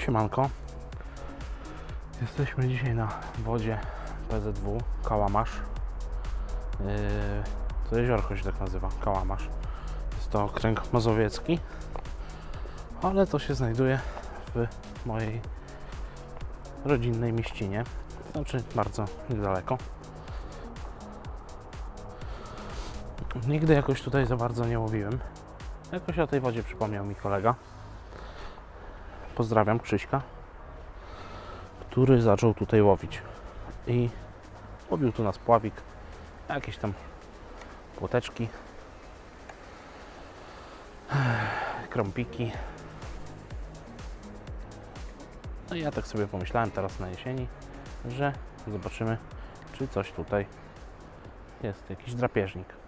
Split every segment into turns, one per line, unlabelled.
Siemanko. Jesteśmy dzisiaj na wodzie PZW Kałamasz. Yy, to jeziorko się tak nazywa, Kałamasz. Jest to okręg mazowiecki, ale to się znajduje w mojej rodzinnej mieścinie. Znaczy bardzo niedaleko. Nigdy jakoś tutaj za bardzo nie łowiłem. Jakoś o tej wodzie przypomniał mi kolega. Pozdrawiam Krzyśka, który zaczął tutaj łowić. I łowił tu na spławik, jakieś tam płoteczki, krąpiki. No i ja tak sobie pomyślałem teraz na jesieni, że zobaczymy, czy coś tutaj jest, jakiś drapieżnik.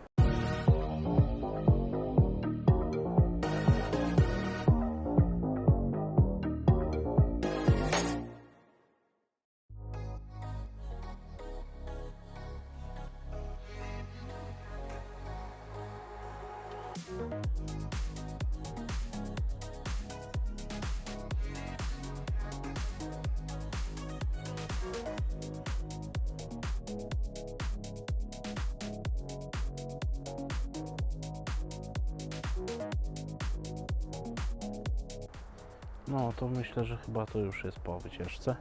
No to myślę, że chyba to już jest po wycieczce.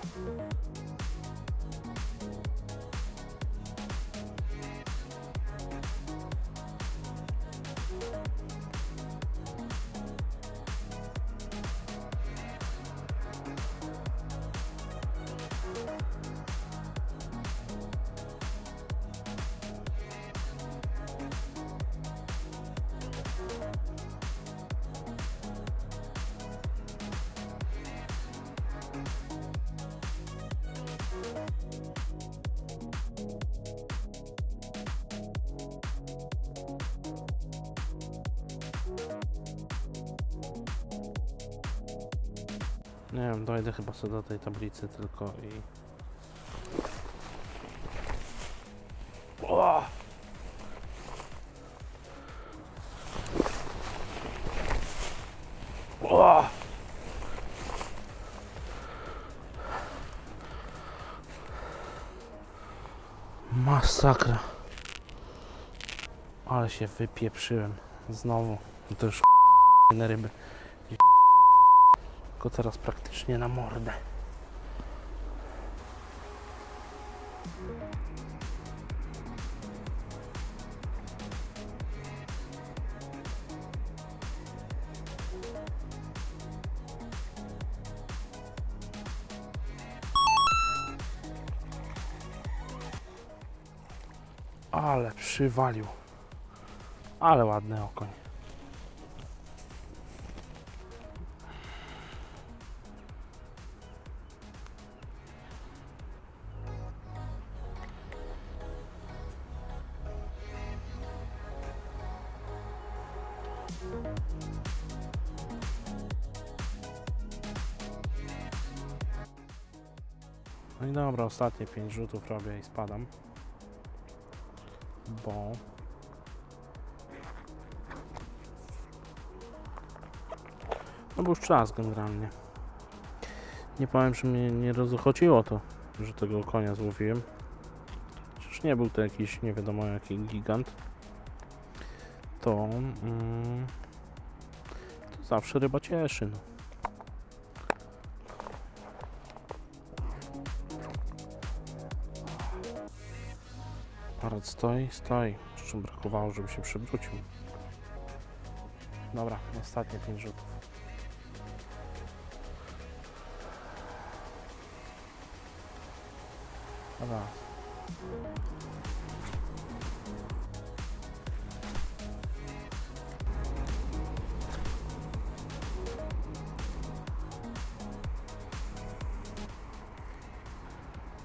フフフ。Nie wiem, dojdę chyba sobie do tej tablicy tylko i... O! Masakra. Ale się wypieprzyłem. Znowu. To już na ryby. Tylko teraz praktycznie na mordę. Ale przywalił. Ale ładny okoń. No i dobra, ostatnie 5 rzutów robię i spadam. Bo... No bo już czas generalnie. Nie powiem, że mnie nie rozochociło to, że tego konia złowiłem. Przecież nie był to jakiś nie wiadomo jaki gigant. To... Mm, to zawsze ryba cieszy. No. Aparat stoi, stoi. Jeszcze brakowało, żeby się przywrócił. Dobra, ostatnie 5 rzutów. Dobra.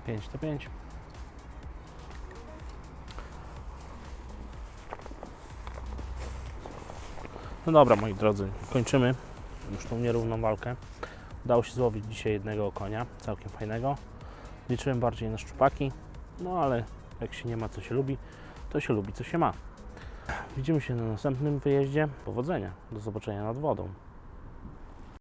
Pięć to pięć. No dobra, moi drodzy, kończymy już tą nierówną walkę. Udało się złowić dzisiaj jednego konia, całkiem fajnego. Liczyłem bardziej na szczupaki, no ale jak się nie ma co się lubi, to się lubi co się ma. Widzimy się na następnym wyjeździe. Powodzenia, do zobaczenia nad wodą.